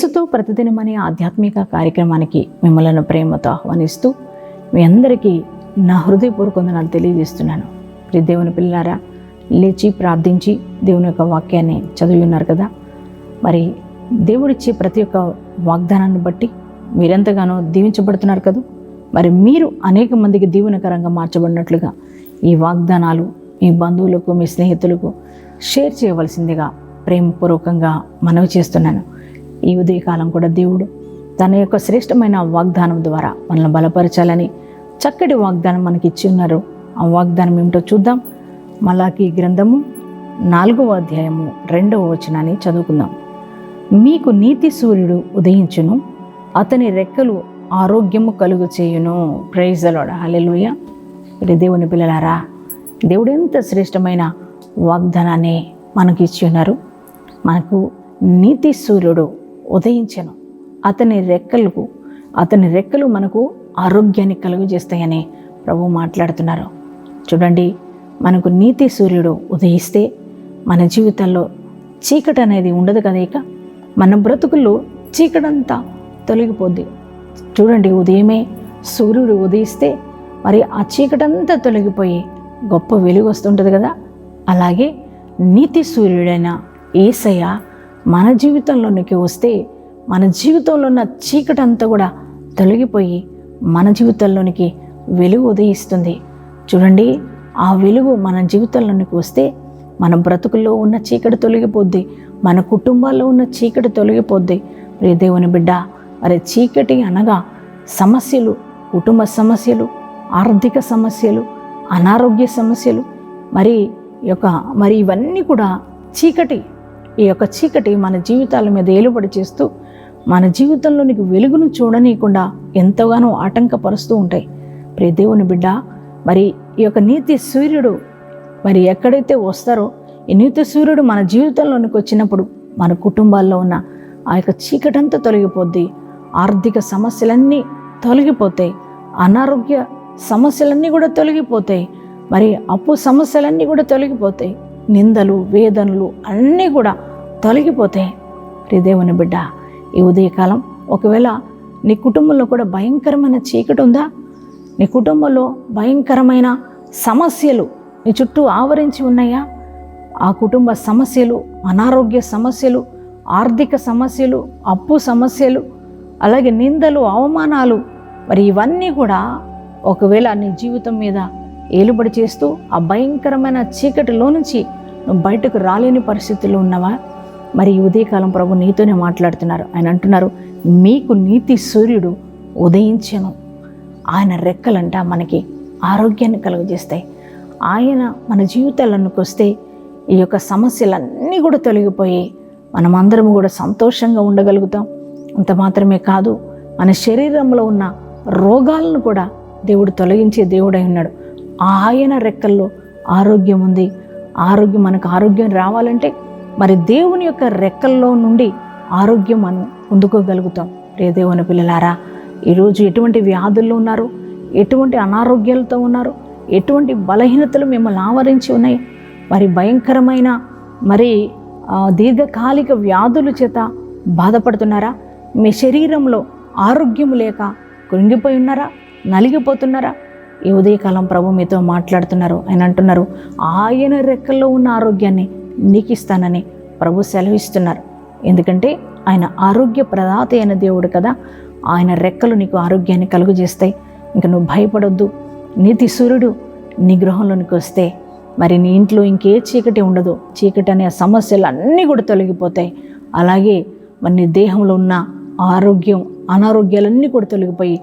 యేసుతో ప్రతిదినం అనే ఆధ్యాత్మిక కార్యక్రమానికి మిమ్మలను ప్రేమతో ఆహ్వానిస్తూ మీ అందరికీ నా హృదయపూర్వక వందనాలు తెలియజేస్తున్నాను. ప్రియ దేవుని పిల్లారా లేచి ప్రార్థించి దేవుని యొక్క వాక్యాన్ని చదివి ఉన్నారు కదా? మరి దేవుడిచ్చే ప్రతి ఒక్క వాగ్దానాన్ని బట్టి మీరెంతగానో దీవించబడుతున్నారు కదా? మరి మీరు అనేక మందికి దీవెనకరంగా మార్చబడినట్లుగా ఈ వాగ్దానాలు మీ బంధువులకు మీ స్నేహితులకు షేర్ చేయవలసిందిగా ప్రేమపూర్వకంగా మనవి చేస్తున్నాను. ఈ ఉదయకాలం కూడా దేవుడు తన యొక్క శ్రేష్టమైన వాగ్దానం ద్వారా మనల్ని బలపరచాలని చక్కటి వాగ్దానం మనకి ఇచ్చి ఉన్నారు. ఆ వాగ్దానం ఏమిటో చూద్దాం. మలాకి గ్రంథము నాలుగవ అధ్యాయము రెండవ వచనాన్ని చదువుకుందాం. మీకు నీతి సూర్యుడు ఉదయించును అతని రెక్కలు ఆరోగ్యము కలుగు చేయును. ప్రైజలోడ హలెలుయ ఇది దేవుని పిల్లలారా దేవుడు ఎంత శ్రేష్టమైన వాగ్దానాన్ని మనకి ఇచ్చి ఉన్నారు. మనకు నీతి సూర్యుడు ఉదయించను. అతని రెక్కలకు అతని రెక్కలు మనకు ఆరోగ్యాన్ని కలుగజేస్తాయని ప్రభు మాట్లాడుతున్నారు. చూడండి మనకు నీతి సూర్యుడు ఉదయిస్తే మన జీవితంలో చీకటి అనేది ఉండదు కదా ఇక? మన బ్రతుకుల్లో చీకటంతా తొలగిపోద్ది. చూడండి ఉదయమే సూర్యుడు ఉదయిస్తే మరి ఆ చీకటంతా తొలగిపోయి గొప్ప వెలుగు వస్తుంటుంది కదా? అలాగే నీతి సూర్యుడైన ఏసయ్య మన జీవితంలోనికి వస్తే మన జీవితంలో ఉన్న చీకటంతా కూడా తొలగిపోయి మన జీవితంలోనికి వెలుగు ఉదయిస్తుంది. చూడండి ఆ వెలుగు మన జీవితంలోనికి వస్తే మన బ్రతుకుల్లో ఉన్న చీకటి తొలగిపోద్ది మన కుటుంబాల్లో ఉన్న చీకటి తొలగిపోద్ది. ప్రియ దేవుని బిడ్డ మరి చీకటి అనగా సమస్యలు కుటుంబ సమస్యలు ఆర్థిక సమస్యలు అనారోగ్య సమస్యలు మరి యొక్క మరి ఇవన్నీ కూడా చీకటి ఈ యొక్క చీకటి మన జీవితాల మీద ఏలుబడి చేస్తూ మన జీవితంలోనికి వెలుగును చూడనీయకుండా ఎంతగానో ఆటంకపరుస్తూ ఉంటాయి. ప్రియ దేవుని బిడ్డ మరి ఈ యొక్క నీతి సూర్యుడు మరి ఎక్కడైతే వస్తారో ఈ నీతి సూర్యుడు మన జీవితంలోనికి వచ్చినప్పుడు మన కుటుంబాల్లో ఉన్న ఆ యొక్క చీకటంతా తొలగిపోద్ది. ఆర్థిక సమస్యలన్నీ తొలగిపోతాయి. అనారోగ్య సమస్యలన్నీ కూడా తొలగిపోతాయి. మరి అప్పు సమస్యలన్నీ కూడా తొలగిపోతాయి. నిందలు వేదనలు అన్నీ కూడా తొలగిపోతాయి. ప్రియదేవుని బిడ్డ ఈ ఉదయకాలం ఒకవేళ నీ కుటుంబంలో కూడా భయంకరమైన చీకటి ఉందా? నీ కుటుంబంలో భయంకరమైన సమస్యలు నీ చుట్టూ ఆవరించి ఉన్నాయా? ఆ కుటుంబ సమస్యలు అనారోగ్య సమస్యలు ఆర్థిక సమస్యలు అప్పు సమస్యలు అలాగే నిందలు అవమానాలు మరి ఇవన్నీ కూడా ఒకవేళ నీ జీవితం మీద ఏలుబడి చేస్తూ ఆ భయంకరమైన చీకటిలో నుంచి నువ్వు బయటకు రాలేని పరిస్థితుల్లో ఉన్నావా? మరి ఉదయకాలం ప్రభు నీతోనే మాట్లాడుతున్నారు. ఆయన అంటున్నారు మీకు నీతి సూర్యుడు ఉదయించను. ఆయన రెక్కలంట మనకి ఆరోగ్యాన్ని కలుగజేస్తాయి. ఆయన మన జీవితాలకు వస్తే ఈ యొక్క సమస్యలన్నీ కూడా తొలగిపోయి మనమందరం కూడా సంతోషంగా ఉండగలుగుతాం. అంత మాత్రమే కాదు మన శరీరంలో ఉన్న రోగాలను కూడా దేవుడు తొలగించే దేవుడై ఉన్నాడు. ఆయన రెక్కల్లో ఆరోగ్యం ఉంది. ఆరోగ్యం మనకు ఆరోగ్యం రావాలంటే మరి దేవుని యొక్క రెక్కల్లో నుండి ఆరోగ్యం మనం పొందుకోగలుగుతాం. రే దేవుని పిల్లలారా ఈరోజు ఎటువంటి వ్యాధుల్లో ఉన్నారు? ఎటువంటి అనారోగ్యాలతో ఉన్నారు? ఎటువంటి బలహీనతలు మిమ్మల్ని ఆవరించి ఉన్నాయి? మరి భయంకరమైన మరి దీర్ఘకాలిక వ్యాధుల చేత బాధపడుతున్నారా? మీ శరీరంలో ఆరోగ్యం లేక కృంగిపోయి ఉన్నారా? నలిగిపోతున్నారా? ఈ ఉదయకాలం ప్రభు మీతో మాట్లాడుతున్నారు. ఆయన అంటున్నారు ఆయన రెక్కల్లో ఉన్న ఆరోగ్యాన్ని నీకు ఇస్తానని ప్రభు సెలవిస్తున్నారు. ఎందుకంటే ఆయన ఆరోగ్య ప్రదాత అయిన దేవుడు కదా. ఆయన రెక్కలు నీకు ఆరోగ్యాన్ని కలుగజేస్తాయి. ఇంకా నువ్వు భయపడొద్దు. నీతి సూర్యుడు నీ గృహంలోనికి వస్తే మరి నీ ఇంట్లో ఇంకే చీకటి ఉండదు. చీకటి అనే సమస్యలు అన్నీ కూడా తొలగిపోతాయి. అలాగే మరి నీ దేహంలో ఉన్న ఆరోగ్యం అనారోగ్యాలన్నీ కూడా తొలగిపోయి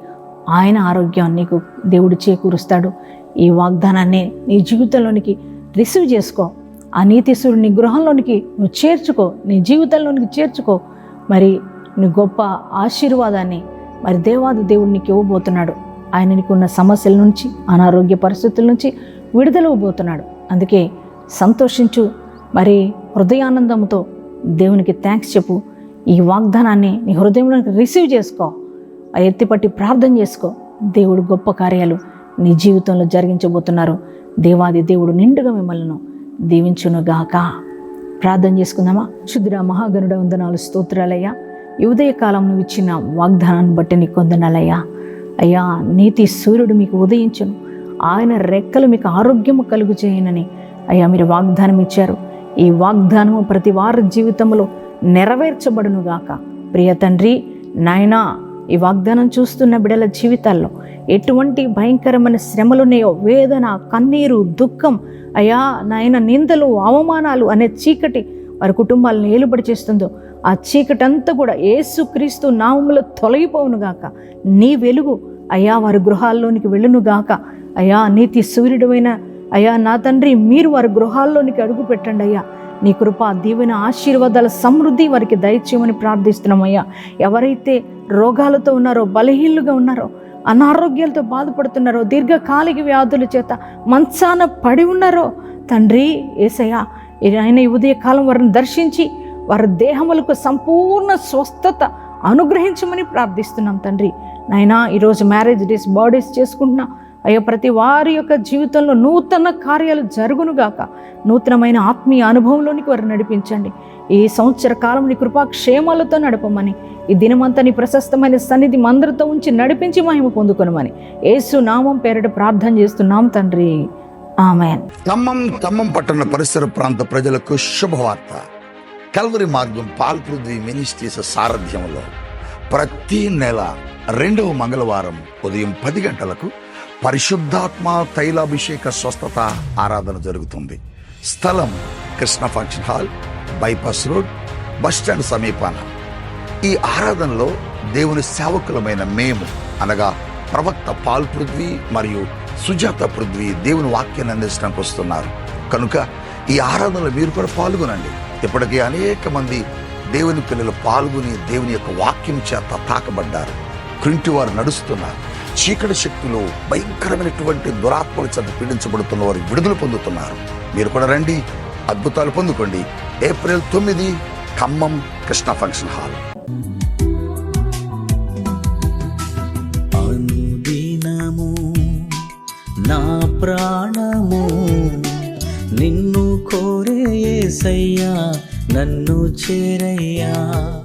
ఆయన ఆరోగ్యం నీకు దేవుడు చేకూరుస్తాడు. ఈ వాగ్దానాన్ని నీ జీవితంలోనికి రిసీవ్ చేసుకో. ఆ నీ గృహంలోనికి నువ్వు చేర్చుకో నీ జీవితంలోనికి చేర్చుకో. మరి నీ గొప్ప ఆశీర్వాదాన్ని మరి దేవాది దేవుడు నీకు ఇవ్వబోతున్నాడు. ఆయన నీకున్న సమస్యల నుంచి అనారోగ్య పరిస్థితుల నుంచి విడుదలవ్వబోతున్నాడు అందుకే సంతోషించు. మరి హృదయానందంతో దేవునికి థ్యాంక్స్ చెప్పు. ఈ వాగ్దానాన్ని నీ హృదయంలోకి రిసీవ్ చేసుకో. ఆ ఎత్తిపట్టి ప్రార్థన చేసుకో. దేవుడు గొప్ప కార్యాలు నీ జీవితంలో జరిగించబోతున్నారు. దేవాది దేవుడు నిండుగా మిమ్మల్ని దీవించునుగాక ప్రార్థన చేసుకుందామా? శుద్ధుడ మహాగనుడ వందనాలు స్తోత్రాలయ్యా. ఉదయ కాలం నువ్వు ఇచ్చిన వాగ్దానాన్ని బట్టి నీకు వందనాలయ్యా. అయ్యా నీతి సూర్యుడు మీకు ఉదయించును. ఆయన రెక్కలు మీకు ఆరోగ్యము కలుగు చేయనని అయ్యా మీరు వాగ్దానం ఇచ్చారు. ఈ వాగ్దానము ప్రతి వారి జీవితంలో నెరవేర్చబడునుగాక ప్రియ తండ్రి నాయనా ఈ వాగ్దానం చూస్తున్న బిడల జీవితాల్లో ఎటువంటి భయంకరమైన శ్రమలున్నాయో వేదన కన్నీరు దుఃఖం అయ్యా నాయన నిందలు అవమానాలు అనే చీకటి వారి కుటుంబాలను ఏలుబడి చేస్తుందో ఆ చీకటి అంతా కూడా ఏసుక్రీస్తు నామములో తొలగిపోవునుగాక నీ వెలుగు అయ్యా వారి గృహాల్లోనికి వెళ్ళునుగాక అయ్యా నీతి సూర్యుడమైన అయ్యా నా తండ్రి మీరు వారి గృహాల్లోనికి అడుగు పెట్టండి అయ్యా. నీ కృప దీవెన ఆశీర్వాదాల సమృద్ధి వారికి దయచేయమని ప్రార్థిస్తున్నామయ్యా ఎవరైతే రోగాలతో ఉన్నారో బలహీనులుగా ఉన్నారో అనారోగ్యాలతో బాధపడుతున్నారో దీర్ఘకాలిక వ్యాధుల చేత మంచాన పడి ఉన్నారో తండ్రి ఏసయ్యా ఆయన ఈ ఉదయకాలం వారిని దర్శించి వారి దేహములకు సంపూర్ణ స్వస్థత అనుగ్రహించమని ప్రార్థిస్తున్నాం తండ్రి. నాయనా ఈరోజు మ్యారేజ్ డేస్ బర్త్డేస్ చేసుకుంటున్నా. అయ్యా ప్రతి వారి యొక్క జీవితంలో నూతన కార్యాలు జరుగునుగాక నూతనమైన ఆత్మీయ అనుభవంలోనికి వారు నడిపించండి. ఈ సంవత్సర కాలం నీ కృపాక్షేమాలతో నడపమని ఈ దినమంతా నీ ప్రశస్తమైన సన్నిధి మందరితో ఉంచి నడిపించి మహిమ పొందుకొనమని యేసు నామం పేరిట ప్రార్థన చేస్తున్నాం తండ్రి. ఆమెన్. ఖమ్మం ఖమ్మం పట్టణ పరిసర ప్రాంత ప్రజలకు శుభవార్త. కల్వరి మార్గం పాల్పృథ్వీ మినిస్ట్రీస్ సారథ్యంలో ప్రతి నెల రెండవ మంగళవారం ఉదయం పది గంటలకు పరిశుద్ధాత్మ తైలాభిషేక స్వస్థత ఆరాధన జరుగుతుంది. స్థలం Krishna function hall bypass road bus stand సమీపాన. ఈ ఆరాధనలో దేవుని సేవకులమైన మేము అనగా ప్రవక్త పాల్ పృథ్వీ మరియు సుజాత పృథ్వీ దేవుని వాక్యాన్ని అందించడానికి వస్తున్నారు. కనుక ఈ ఆరాధనలో మీరు కూడా పాల్గొనండి. ఇప్పటికే అనేక మంది దేవుని పిల్లలు పాల్గొని దేవుని యొక్క వాక్యం చేత తాకబడ్డారు. క్రింటి వారు నడుస్తున్నారు. చీకటి శక్తులు భయంకరమైనటువంటి దురాత్మలు చెంత పీడించబడుతున్న వారు విడుదల పొందుతున్నారు. మీరు కూడా రండి అద్భుతాలు పొందుకోండి. ఏప్రిల్ తొమ్మిది ఖమ్మం కృష్ణ ఫంక్షన్ హాల్. నా ప్రాణము నిన్ను కోరే యేసయ్యా నన్ను చేరయ్యా.